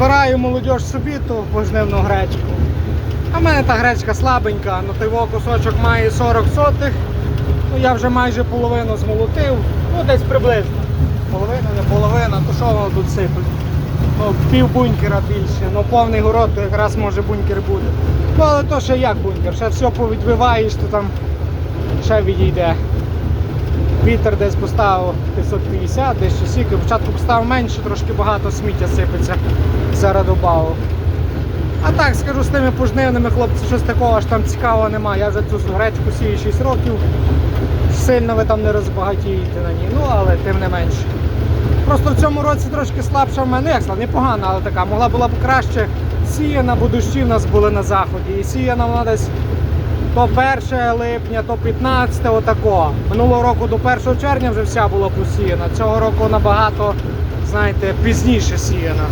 Збираю молодь собі ту пожнивну гречку. А в мене та гречка слабенька, ну той во кусочок має 40 сотих. Ну я вже майже половину змолотив. Ну десь приблизно. Половина, не половина, то що воно тут сипить? Ну, пів бункера більше, ну повний город, то якраз може бункер буде. Ну але то ще як бункер, ще все повідвиваєш, то там ще відійде. Вітер десь поставив 550, десь ще сіки. Спочатку поставив менше, трошки багато сміття сипеться. Зараз добавив. А так, скажу, з тими пожнивними хлопці, щось такого аж там цікавого немає. Я вже цю гречку сію 6 років. Сильно ви там не розбагатієте на ній, ну але тим не менше. Просто в цьому році трошки слабша в мене, як сказати, непогана, але така. Могла була б краще сіяна, бо дощі в нас були на заході. І сіяна вона десь то 1 липня, то 15 отако. Минулого року до 1 червня вже вся була посіяна. Цього року набагато, знаєте, пізніше сіяна.